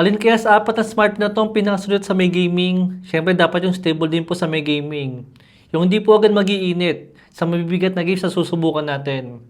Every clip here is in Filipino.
Alin kaya sa apat na smart na to ang pinakasunod sa may gaming? Siyempre dapat yung stable din po sa may gaming. Yung hindi po agad magiinit sa mabibigat na games na susubukan natin.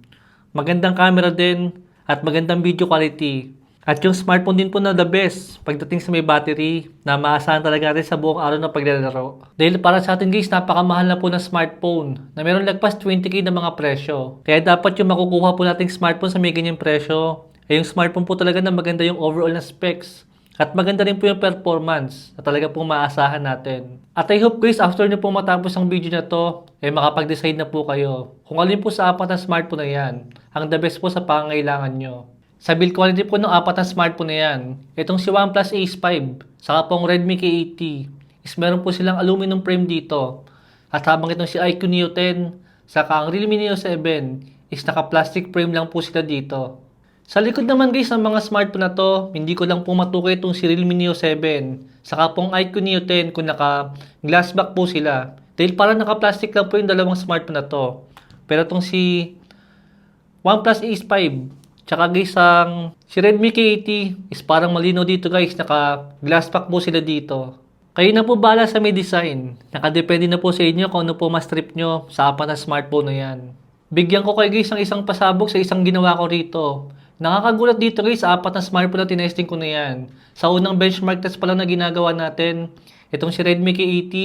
Magandang camera din at magandang video quality. At yung smartphone din po na the best pagdating sa may battery na maasahan talaga natin sa buong araw na paglalaro. Dahil para sa atin guys, napakamahal na po ng smartphone na meron lagpas 20k na mga presyo. Kaya dapat yung makukuha po nating smartphone sa may ganyang presyo ay yung smartphone po talaga na maganda yung overall na specs. At maganda rin po yung performance na talaga pong maasahan natin. At I hope guys, after nyo po matapos ang video na to, eh makapag-decide na po kayo kung alin po sa apat na smartphone na yan ang the best po sa pangangailangan nyo. Sa build quality po ng apat na smartphone na yan, itong si OnePlus Ace 5, saka pong Redmi K80, is meron po silang aluminum frame dito. At habang itong si iQOO Neo 10, saka ang Realme Neo 7, is naka-plastic frame lang po sila dito. Sa likod naman guys ng mga smartphone na to, hindi ko lang po matukoy itong si Realme Neo 7. Saka pong iQOO Neo 10 kung naka glass back po sila. Dahil parang naka-plastic lang po yung dalawang smartphone na to. Pero itong si OnePlus Ace 5, tsaka guys ang si Redmi K80 is parang malino dito guys, naka glass back po sila dito. Kayo na po bala sa may design. Nakadepende na po sa inyo kung ano po mas trip nyo sa apat na smartphone na yan. Bigyan ko kayo guys ng isang pasabog sa isang ginawa ko rito. Nakakagulat dito guys apat na smartphone na tinesting ko na yan. Sa unang benchmark test pa lang na ginagawa natin, itong si Redmi K80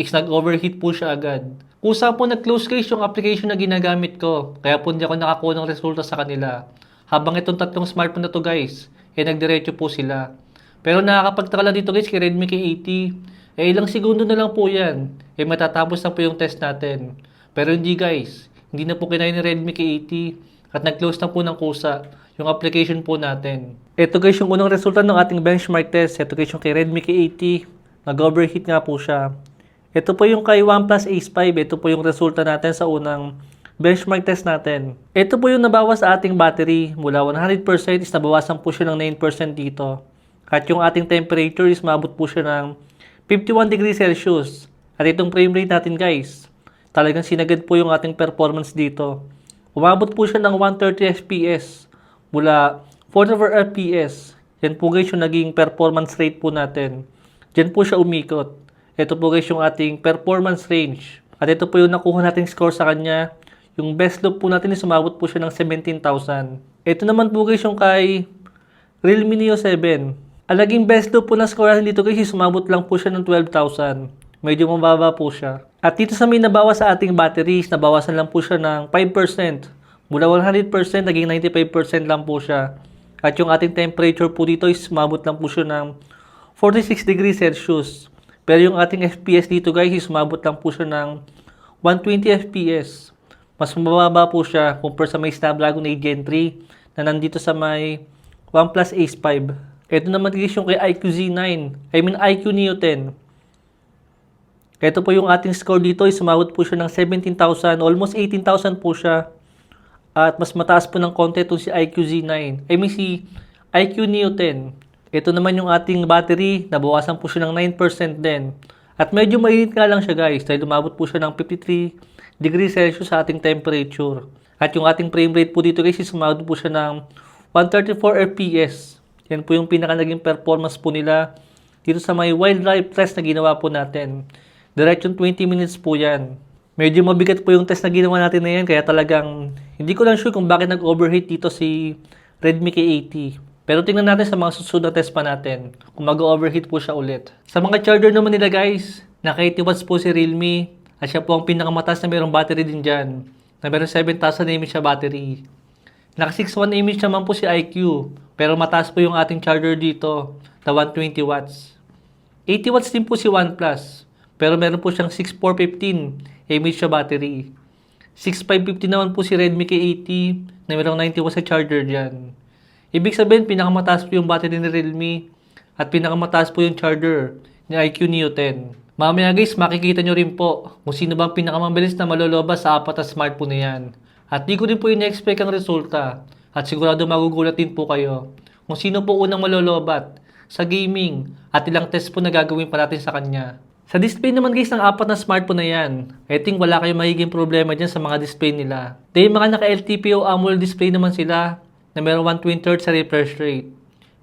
is nag-overheat po siya agad. Kusa po nag-close guys yung application na ginagamit ko, kaya po hindi ako nakakuha ng resulta sa kanila. Habang itong tatlong smartphone na to guys, eh nagdiretso po sila. Pero nakakapagtaka lang dito guys kay Redmi K80, eh ilang segundo na lang po yan, eh matatapos na po yung test natin. Pero hindi guys, hindi na po kinaya ni Redmi K80 at nag-close na po ng kusa yung application po natin. Ito guys yung unang resulta ng ating benchmark test. Ito guys yung kay Redmi K80. Nag-overheat nga po siya. Ito po yung kay OnePlus Ace 5. Ito po yung resulta natin sa unang benchmark test natin. Ito po yung nabawas sa ating battery. Mula 100% is nabawasan po siya ng 9% dito. At yung ating temperature is mabot po siya ng 51 degrees Celsius. At itong frame rate natin guys, talagang sinagad po yung ating performance dito. Umabot po siya ng 130 FPS mula 44 FPS. Yan po guys yung naging performance rate po natin. Diyan po siya umikot. Ito po guys yung ating performance range. At ito po yung nakuha nating score sa kanya. Yung best loop po natin is umabot po siya ng 17,000. Ito naman po guys yung kay Realme Neo 7. Ang naging best loop po na score natin dito guys is umabot lang po siya ng 12,000. Medyo mababa po siya. At dito sa may nabawas sa ating batteries, nabawasan lang po siya ng 5%. Mula 100% naging 95% lang po siya. At yung ating temperature po dito is umabot lang po siya ng 46 degrees Celsius. Pero yung ating FPS dito guys is umabot lang po siya ng 120 FPS. Mas mababa po siya compare sa may Snapdragon 8 Gen 3 na nandito sa may OnePlus Ace 5. Ito naman guys yung kay iQOO Z9. I mean iQOO Neo 10. Ito po yung ating score dito is umabot po siya ng 17,000, almost 18,000 po siya. At mas mataas po ng konti itong si iQOO Z9. I mean si iQOO Neo 10. Ito naman yung ating battery, nabawasan po siya ng 9% din. At medyo mainit nga lang siya guys, dahil umabot po siya ng 53 degrees Celsius sa ating temperature. At yung ating frame rate po dito guys, is umabot po siya ng 134 FPS. Yan po yung pinaka naging performance po nila dito sa may wildlife test na ginawa po natin. Direct yung 20 minutes po yan. Medyo mabigat po yung test na ginawa natin na yan, kaya talagang hindi ko lang sure kung bakit nag-overheat dito si Redmi K80. Pero tingnan natin sa mga susunod na test pa natin kung mag-overheat po siya ulit. Sa mga charger naman nila guys, naka 80 watts po si Realme at siya po ang pinakamataas na mayroong battery din dyan. Na mayroong 7,000 mAh siya battery. Naka 6,1 mAh naman po si iQ pero mataas po yung ating charger dito na 120 watts. 80 watts din po si OnePlus pero meron po siyang 6415 mAh battery. 6550 naman po si Redmi K80 na mayroong 90 watts sa charger dyan. Ibig sabihin, pinakamataas po yung battery ni Realme at pinakamataas po yung charger ni iQ Neo 10. Mamaya guys, makikita nyo rin po kung sino ba ang pinakamabilis na malolobas sa apat na smartphone na yan. At di ko din po in-expect ang resulta. At sigurado magugulat din po kayo kung sino po unang malolobat sa gaming at ilang test po na gagawin pa natin sa kanya. Sa display naman guys ng apat na smartphone na yan, I think wala kayong magiging problema dyan sa mga display nila. Dahil mga naka-LTPO AMOLED display naman sila na 120 Hz sa refresh rate.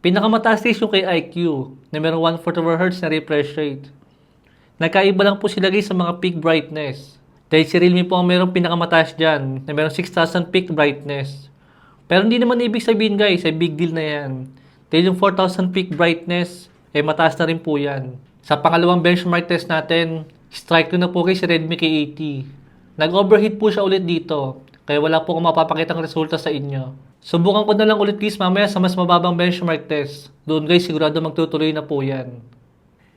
Pinakamataas guys yung kay IQ na merong 1 Hz na refresh rate. Nagkaiba lang po sila guys sa mga peak brightness. Dahil si Realme po ang merong pinakamataas dyan na merong 6,000 peak brightness. Pero hindi naman ibig sabihin guys, ay big deal na yan. Dahil yung 4,000 peak brightness, eh mataas na rin po yan. Sa pangalawang benchmark test natin, strike ko na po guys si Redmi K80. Nag-overheat po siya ulit dito, kaya wala po akong mapapakitang resulta sa inyo. Subukan ko na lang ulit guys mamaya sa mas mababang benchmark test. Doon guys sigurado magtutuloy na po yan.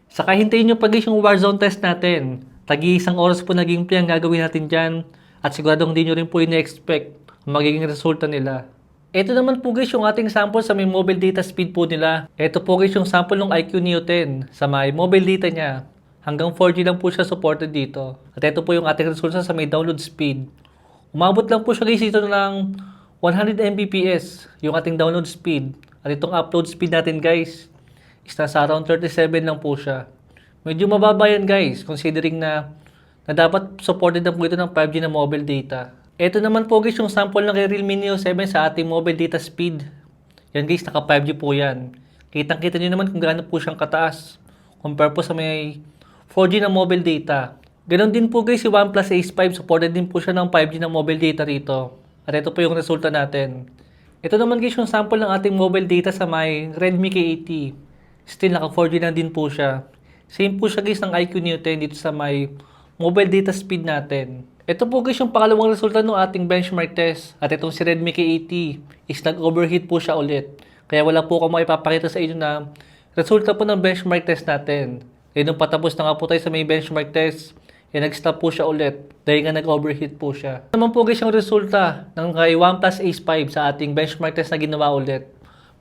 Saka hintayin nyo pa guys yung Warzone test natin. Tagi isang oras po naging play ang gagawin natin dyan. At siguradong hindi nyo rin po ina-expect ang magiging resulta nila. Ito naman po guys yung ating sample sa may mobile data speed po nila. Ito po guys yung sample ng IQ Neo 10 sa may mobile data niya. Hanggang 4G lang po siya supported dito. At ito po yung ating resulta sa may download speed. Umabot lang po siya guys dito ng 100 Mbps yung ating download speed. At itong upload speed natin guys is nasa around 37 lang po siya. Medyo mababa yan guys considering na na dapat supported na po ito ng 5G na mobile data. Ito naman po guys yung sample ng Realme Neo 7 sa ating mobile data speed. Yan guys, naka 5G po yan. Kitang kita nyo naman kung gaano po siyang kataas. Compare po sa may 4G na mobile data. Ganon din po guys si OnePlus Ace 5. Supported din po siya ng 5G na mobile data rito. At ito po yung resulta natin. Ito naman guys yung sample ng ating mobile data sa may Redmi K80. Still naka 4G na din po siya. Same po siya guys ng IQ 10 dito sa may mobile data speed natin. Ito po guys yung pangalawang resulta ng ating benchmark test. At itong si Redmi K80 is nag-overheat po siya ulit. Kaya wala po akong maipapakita sa inyo na resulta po ng benchmark test natin. Eh nung patapos na nga po tayo sa may benchmark test, eh nag-stop po siya ulit dahil nga nag-overheat po siya. Ito naman po guys yung resulta ng kay OnePlus Ace 5 sa ating benchmark test na ginawa ulit.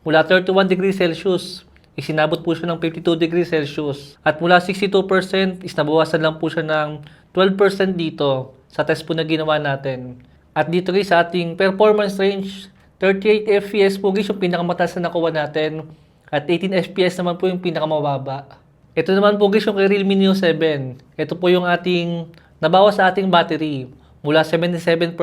Mula 31 degrees Celsius, isinabot po siya ng 52 degrees Celsius. At mula 62% is nabawasan lang po siya ng 12% dito sa test po na ginawa natin. At dito guys sa ating performance range, 38 FPS po guys yung pinakamataas na nakuha natin. At 18 FPS naman po yung pinakamababa. Ito naman po guys yung Realme Neo 7. Ito po yung ating nabawas sa ating battery. Mula 77%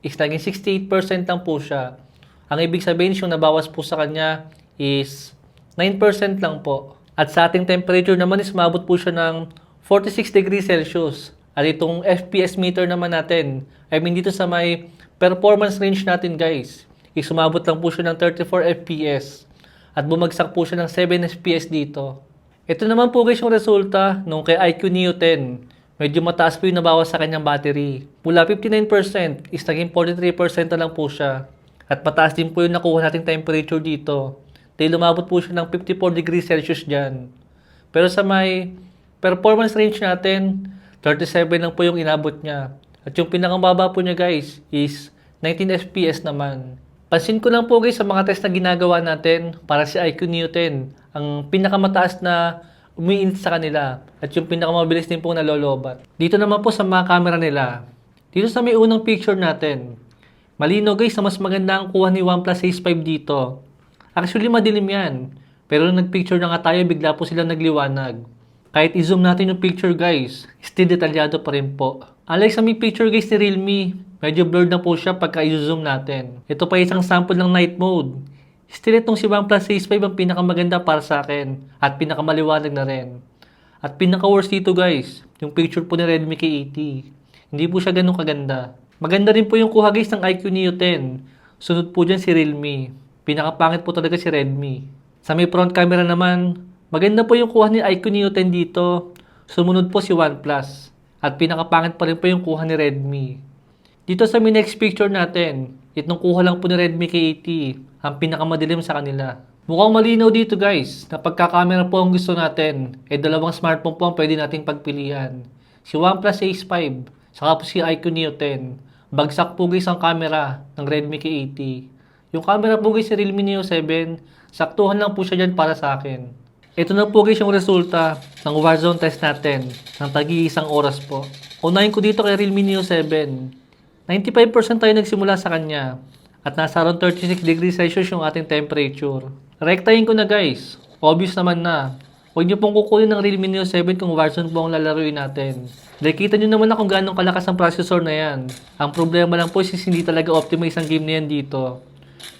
is naging 68% lang po siya. Ang ibig sabihin yung nabawas po sa kanya is 9% lang po. At sa ating temperature naman is umabot po siya ng 46 degrees Celsius. At itong FPS meter naman natin, I mean dito sa may performance range natin guys, is umabot lang po siya ng 34 FPS. At bumagsak po siya ng 7 FPS dito. Ito naman po guys yung resulta nung kay IQ Neo 10. Medyo mataas po yung nabawas sa kanyang battery. Mula 59% is naging 43% na lang po siya. At mataas din po yung nakuha nating temperature dito. Dahil lumabot po siya ng 54 degrees Celsius dyan. Pero sa may performance range natin, 37 lang po yung inabot niya. At yung pinakamababa po niya guys is 19 FPS naman. Pansin ko lang po guys sa mga test na ginagawa natin para si IQ 10, ang pinakamataas na umiinit sa kanila at yung pinakamabilis din po nalolobat. Dito naman po sa mga camera nila. Dito sa may unang picture natin, malino guys na mas maganda ang kuha ni OnePlus Ace 5 dito. Actually madilim yan, pero nung nagpicture na nga tayo bigla po sila nagliwanag. Kahit i-zoom natin yung picture guys, still detalyado pa rin po. Unlike sa may picture guys ni Realme, medyo blurred na po siya pagka i-zoom natin. Ito pa isang sample ng night mode. Still itong si OnePlus Ace 5 ang pinakamaganda para sa akin at pinakamaliwanag na rin. At pinaka-worst dito guys, yung picture po ni Redmi K80. Hindi po siya ganun kaganda. Maganda rin po yung kuha guys ng IQ Neo 10. Sunod po dyan si Realme. Pinakapangit po talaga si Redmi. Sa may front camera naman, maganda po yung kuha ni IQ Neo 10 dito. Sumunod po si OnePlus. At pinakapangit pa rin po yung kuha ni Redmi. Dito sa next picture natin, itong kuha lang po ni Redmi K80, ang pinakamadilim sa kanila. Mukhang malinaw dito guys, na pagkakamera po ang gusto natin, eh dalawang smartphone po ang pwede nating pagpilian. Si OnePlus Ace 5, saka po si IQ Neo 10. Bagsak po guys ang camera ng Redmi K80. Yung camera po guys sa Realme Neo 7, saktuhan lang po siya dyan para sa akin. Ito na po guys yung resulta ng Warzone test natin ng tagi isang oras po. Unahin ko dito kay Realme Neo 7. 95% tayo nagsimula sa kanya at nasa around 36 degrees Celsius yung ating temperature. Rektahin ko na guys. Obvious naman na. Huwag niyo pong kukunin ng Realme Neo 7 kung Warzone po ang lalaroin natin. Dahil kita niyo naman na kung gaano kalakas ang processor na yan. Ang problema lang po is hindi talaga optimize ang game na yan dito.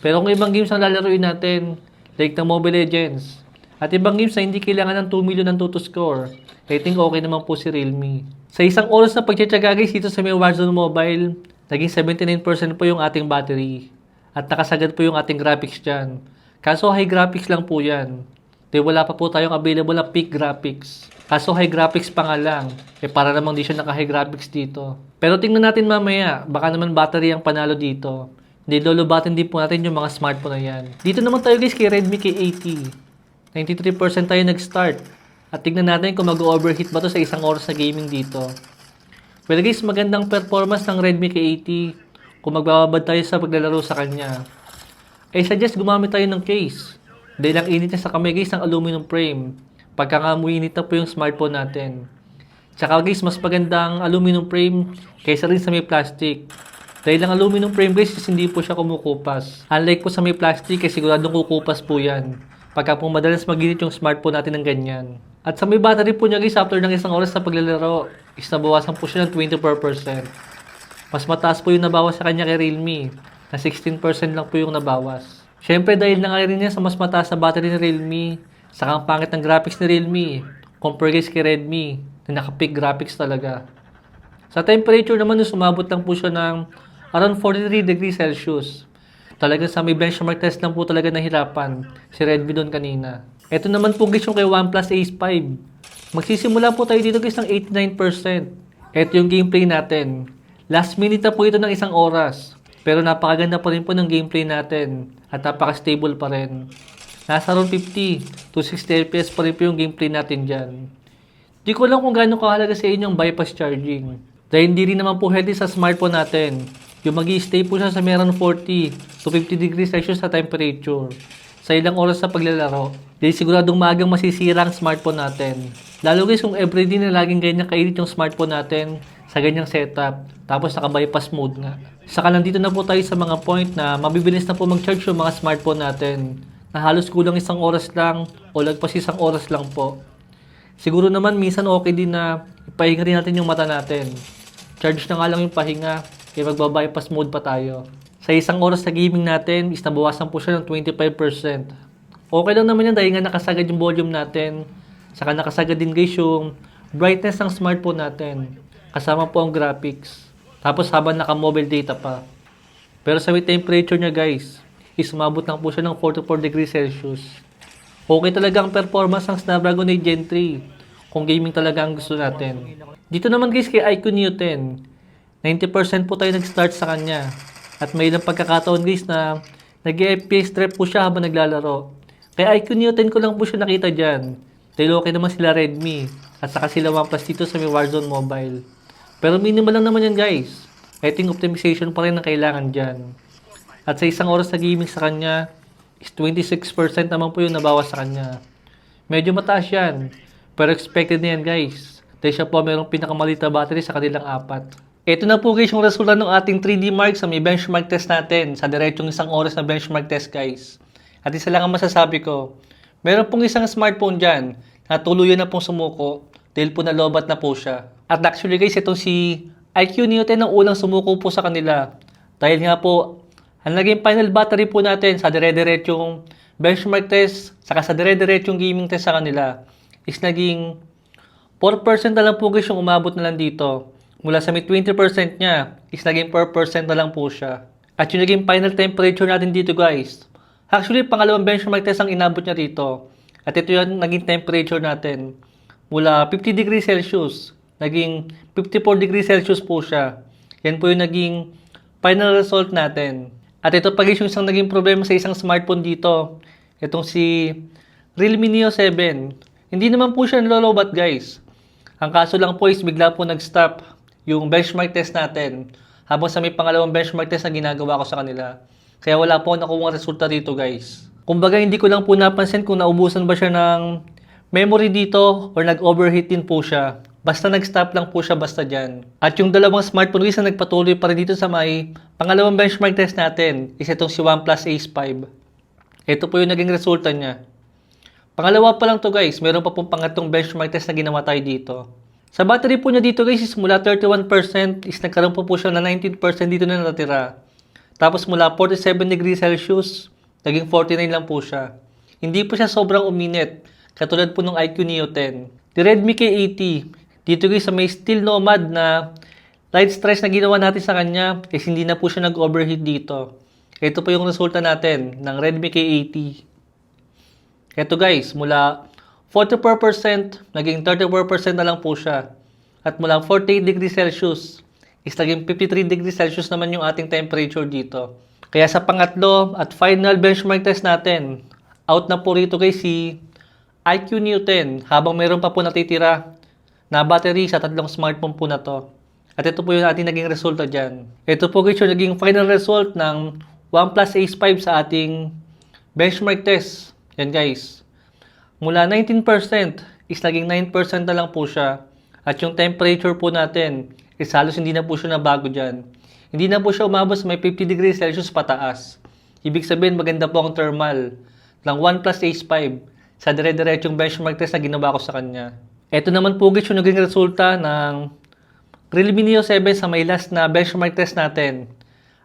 Pero kung ibang games ang lalaroin natin, like ng Mobile Legends. At ibang games na hindi kailangan ng 2 million ng to score. I think okay naman po si Realme. Sa isang oras na pagtsatsaga guys dito sa may Warzone Mobile, naging 79% po yung ating battery. At nakasagad po yung ating graphics dyan. Kaso high graphics lang po yan. Di wala pa po tayong available na peak graphics. Kaso high graphics pa nga lang. Eh para namang di siya naka high graphics dito. Pero tingnan natin mamaya. Baka naman battery ang panalo dito. Hindi lulubatin din po natin yung mga smartphone na yan. Dito naman tayo guys kay Redmi K80. 93% tayo nag-start. At tingnan natin kung mag-overheat ba to sa isang oras na gaming dito. Well guys, magandang performance ng Redmi K80 kung magbababad tayo sa paglalaro sa kanya. I suggest gumamit tayo ng case. Dahil ang init niya sa kamay guys ng aluminum frame. Pagka nga muinit na po yung smartphone natin. Tsaka guys, mas magandang aluminum frame kaysa rin sa may plastic. Dahil ang aluminum frame guys hindi po siya kumukupas. Unlike po sa may plastic, eh siguradong kukupas po yan. Pagka po madalas maginit yung smartphone natin ng ganyan. At sa may battery po niya guys, after ng isang oras na paglalaro, is nabawasan po siya ng 24%. Mas mataas po yung nabawas sa kanya kay Realme. Na 16% lang po yung nabawas. Siyempre dahil na nga rin niya sa mas mataas na battery ni Realme, saka ang pangit ng graphics ni Realme, compare guys kay Redmi, na naka-peak graphics talaga. Sa temperature naman, sumabot lang po siya ng around 43 degrees Celsius. Talagang sa may benchmark test lang po talaga nahirapan si Redmi doon kanina. Ito naman po guys yung kay OnePlus Ace 5. Magsisimula po tayo dito guys ng 89%. Ito yung gameplay natin. Last minute na po ito ng isang oras. Pero napakaganda pa rin po ng gameplay natin. At napaka-stable pa rin. Nasa around 50 to 60 FPS pa rin po yung gameplay natin dyan. Di ko alam kung gaano kahalaga sa inyo yung bypass charging. Dahil hindi rin naman po healthy sa smartphone natin. Yung mag stay po siya sa meron 40 to 50 degrees Celsius sa temperature. Sa ilang oras sa paglalaro. Dahil siguradong maagang masisira ang smartphone natin. Lalo guys kung everyday na laging ganyan kainit yung smartphone natin sa ganyang setup. Tapos naka-bypass mode nga. Saka nandito na po tayo sa mga point na mabibilis na po mag-charge yung mga smartphone natin. Na halos kulang isang oras lang o lagpas isang oras lang po. Siguro naman minsan okay din na ipahinga rin natin yung mata natin. Charge na nga lang yung pahinga, kaya magbabypass mode pa tayo. Sa isang oras na gaming natin, is nabawasan po siya ng 25%. Okay lang naman yan dahil nga nakasagad yung volume natin. Saka nakasagad din guys yung brightness ng smartphone natin. Kasama po ang graphics. Tapos habang naka-mobile data pa. Pero sa temperature niya guys, is umabot lang po siya ng 44 degrees Celsius. Okay talaga ang performance ng Snapdragon 8 Gen 3 kung gaming talaga ang gusto natin. Dito naman guys kay iQOO Neo 10, 90% po tayo nag-start sa kanya. At may ilang pagkakataon guys na nag-FPS trap po siya habang naglalaro. Kaya Neo 10 ko lang po siya nakita dyan. Dahil okay naman sila Redmi at saka sila OnePlus dito sa may Warzone Mobile. Pero minimal lang naman yan guys. I think optimization pa rin ang kailangan dyan. At sa isang oras na gaming sa kanya, is 26% naman po yung nabawas sa kanya. Medyo mataas yan. Pero expected na yan guys. Dahil siya po mayroong pinakamalit na battery sa kanilang apat. Ito na po guys yung resulta ng ating 3D Mark sa may benchmark test natin. Sa diretsong isang oras na benchmark test guys. At isa lang ang masasabi ko. Meron pong isang smartphone dyan na tuluyan na pong sumuko dahil po nalobat na po siya. At actually guys, itong si IQ 10 ang unang sumuko po sa kanila. Dahil nga po, ang naging final battery po natin sa dire-diretsong benchmark test, saka sa dire-diretsong gaming test sa kanila, is naging 4% na lang po guys yung umabot na lang dito. Mula sa may 20% niya, is naging 4% na lang po siya. At yung naging final temperature natin dito guys, actually pangalawang benchmark test ang inabot niya dito. At ito yung naging temperature natin. Mula 50 degrees Celsius, naging 54 degrees Celsius po siya. Yan po yung naging final result natin. At ito pa guys yung isang naging problema sa isang smartphone dito. Itong si Realme Neo 7. Hindi naman po siya nilolobat guys. Ang kaso lang po is bigla po nag-stop yung benchmark test natin. Habang sa may pangalawang benchmark test na ginagawa ko sa kanila. Kaya wala po nakuha resulta dito guys. Kumbaga hindi ko lang po napansin kung naubusan ba siya ng memory dito or nag-overheat din po siya. Basta nag-stop lang po siya basta dyan. At yung dalawang smartphone guys na nagpatuloy pa rin dito sa may pangalawang benchmark test natin is itong si OnePlus Ace 5. Ito po yung naging resulta niya. Pangalawa pa lang to guys, meron pa pong pangatlong benchmark test na ginawa tayo dito. Sa battery po niya dito guys is mula 31% is nagkaroon po po siya na 19% dito na natira. Tapos mula 47 degrees Celsius, naging 49 lang po siya. Hindi po siya sobrang uminit, katulad po ng IQ Neo 10. The Redmi K80, dito guys sa may Steel Nomad na light stress na ginawa natin sa kanya, is hindi na po siya nag-overheat dito. Ito po yung resulta natin ng Redmi K80. Ito guys, mula 44%, naging 34% na lang po siya. At mula 48 degrees Celsius, is naging 53 degrees Celsius naman yung ating temperature dito. Kaya sa pangatlo at final benchmark test natin, out na po rito guys si IQ 10 habang meron pa po natitira na battery sa tatlong smartphone po na to. At ito po yung ating naging resulta dyan. Ito po guys yung naging final result ng OnePlus Ace 5 sa ating benchmark test. Yan guys. Mula 19% is naging 9% na lang po siya. At yung temperature po natin is halos hindi na po siya nabago dyan. Hindi na po siya umabot sa may 50 degrees Celsius pataas. Ibig sabihin maganda po ang thermal ng OnePlus Ace 5 sa dire-diretsong benchmark test na ginawa ko sa kanya. Ito naman po guys yung naging resulta ng Realme Neo 7 sa may last na benchmark test natin.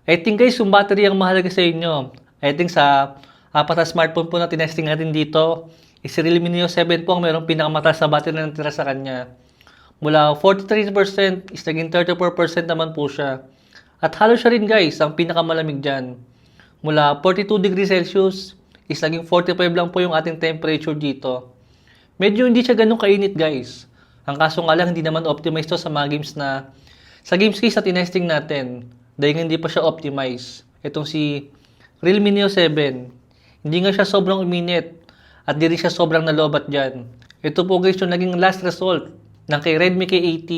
I think guys, yung battery ang mahalaga sa inyo. I think sa apat na smartphone po na tinesting natin dito, is si Realme Neo 7 po ang mayroong pinakamataas na battery na natira sa kanya. Mula 43% is naging 34% naman po siya. At halos siya rin guys, ang pinakamalamig dyan. Mula 42 degrees Celsius is naging 45 lang po yung ating temperature dito. Medyo hindi siya ganun kainit guys. Ang kaso nga lang hindi naman optimized to sa mga games na sa games case na tinesting natin dahil hindi pa siya optimized. Itong si Realme Neo 7, hindi nga siya sobrang uminit at di rin siya sobrang nalobat dyan. Ito po guys yung naging last result ng kay Redmi K80.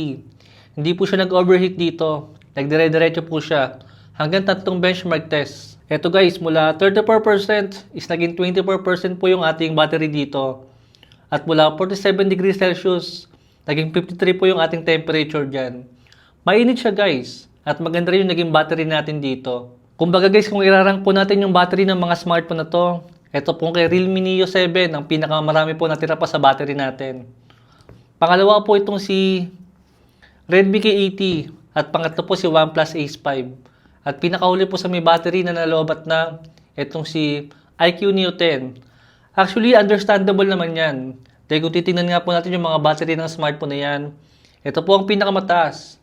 Hindi po siya nag-overheat dito. Nagdire-diretso po siya hanggang tatlong benchmark test. Ito guys, mula 34% is naging 24% po yung ating battery dito. At mula 47 degrees Celsius, naging 53 po yung ating temperature dyan. Mainit siya guys. At maganda rin yung naging battery natin dito. Kumbaga guys, kung irarang po natin yung battery ng mga smartphone na to, ito po kay Realme Neo 7, ang pinakamarami po natira pa sa battery natin. Pangalawa po itong si Redmi K80 at pangatlo po si OnePlus Ace 5. At pinakahuli po sa may battery na nalobat na itong si IQ Neo 10. Actually, understandable naman yan. Dahil kung titingnan nga po natin yung mga battery ng smartphone na yan, ito po ang pinakamataas.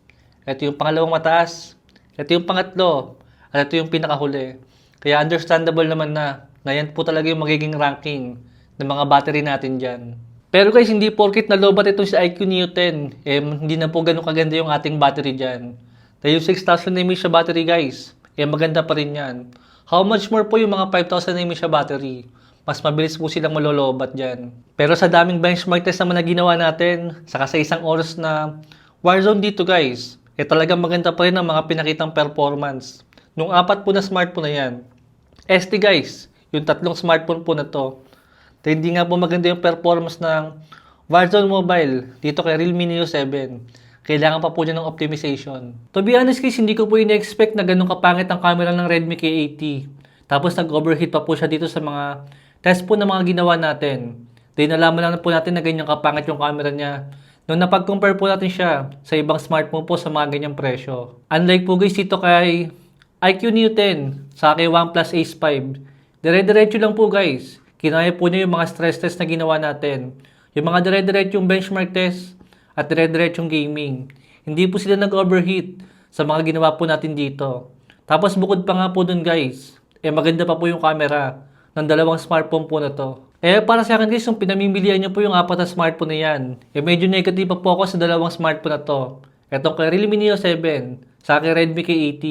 Ito yung pangalawang mataas. Ito yung pangatlo. At ito yung pinakahuli. Kaya understandable naman na na yan po talaga yung magiging ranking ng mga battery natin dyan. Pero guys, hindi porkit na lobat itong si IQ Neo 10, eh, hindi na po ganun kaganda yung ating battery dyan. Dahil yung 6,000 mAh battery guys, eh maganda pa rin yan. How much more po yung mga 5,000 mAh battery? Mas mabilis po silang malolobat dyan. Pero sa daming benchmark test naman na ginawa natin, saka sa isang oras na Warzone dito guys, eh talagang maganda pa rin ang mga pinakitang performance. Nung apat po na smartphone na yan. ST guys, yung tatlong smartphone po na to. Dahil hindi nga po maganda yung performance ng Warzone Mobile dito kay Realme Neo 7. Kailangan pa po niya ng optimization. To be honest guys, hindi ko po in-expect na ganun kapangit ang camera ng Redmi K80. Tapos nag-overheat pa po siya dito sa mga test po na mga ginawa natin. Dahil nalaman lang po natin na ganyan kapangit yung camera niya. Nung napag-compare po natin siya sa ibang smartphone po sa mga ganyang presyo. Unlike po guys dito kay IQ Neo 10 sa kay OnePlus Ace 5. Dire-diretso lang po guys. Kinaya po niya yung mga stress test na ginawa natin. Yung mga dire-diretsong benchmark test at dire-diretsong gaming. Hindi po sila nag-overheat sa mga ginawa po natin dito. Tapos bukod pa nga po dun guys, eh maganda pa po yung camera ng dalawang smartphone po na to. Eh para sa akin guys, yung pinamimilian niyo po yung apat na smartphone na yan, eh medyo negative pa po ako sa dalawang smartphone na to. Etong kay Realme Neo 7, sa akin Redmi K80.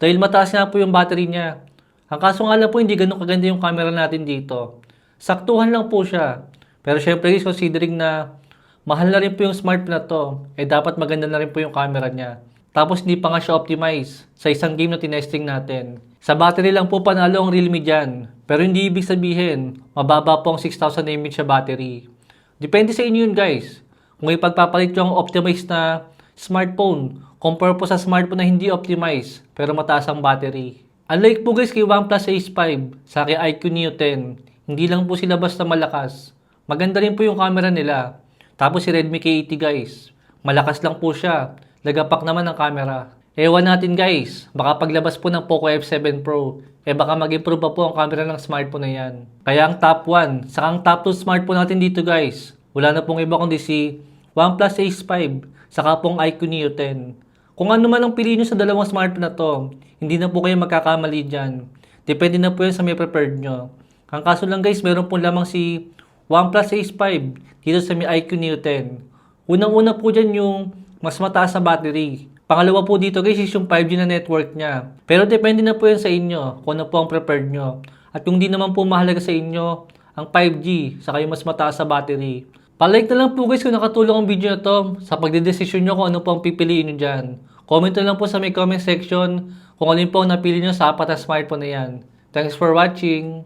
Dahil mataas nga po yung battery niya. Ang kaso nga lang po, hindi ganun kaganda yung camera natin dito. Saktuhan lang po siya. Pero syempre guys, considering na mahal na rin po yung smartphone na to, eh dapat maganda na rin po yung camera niya. Tapos hindi pa nga siya optimize sa isang game na tinesting natin. Sa battery lang po panalo ang Realme dyan. Pero hindi ibig sabihin, mababa po ang 6,000 mAh battery. Depende sa inyo yun guys. Kung ipagpapalit yung optimized na smartphone, compare po sa smartphone na hindi optimized, pero mataas ang battery. Unlike po guys kay OnePlus Ace 5, sa kay IQ Neo 10, hindi lang po sila basta malakas. Maganda rin po yung camera nila. Tapos si Redmi K80 guys, malakas lang po siya. Lagapak naman ang camera. Ewan natin guys, baka paglabas po ng Poco F7 Pro, eh baka mag-improve pa po ang camera ng smartphone na yan. Kaya ang top 1, saka ang top 2 smartphone natin dito guys, wala na pong iba kundi si OnePlus Ace 5, saka pong iQOO Neo 10. Kung ano man ang piliin nyo sa dalawang smartphone na to, hindi na po kayo magkakamali dyan. Depende na po yan sa may prepared nyo. Ang kaso lang guys, meron po lamang si OnePlus Ace 5 dito sa may iQOO Neo 10. Unang-una po dyan yung mas mataas sa battery. Pangalawa po dito guys is yung 5G na network niya. Pero depende na po yan sa inyo kung ano po ang prepared nyo. At kung di naman po mahalaga sa inyo ang 5G saka yung mas mataas sa battery. Palike na lang po guys kung nakatulong ang video na to sa pagdedesisyon nyo kung ano po ang pipiliin nyo dyan. Comment na lang po sa may comment section kung yung po ang napili nyo sa apat na smartphone na yan. Thanks for watching!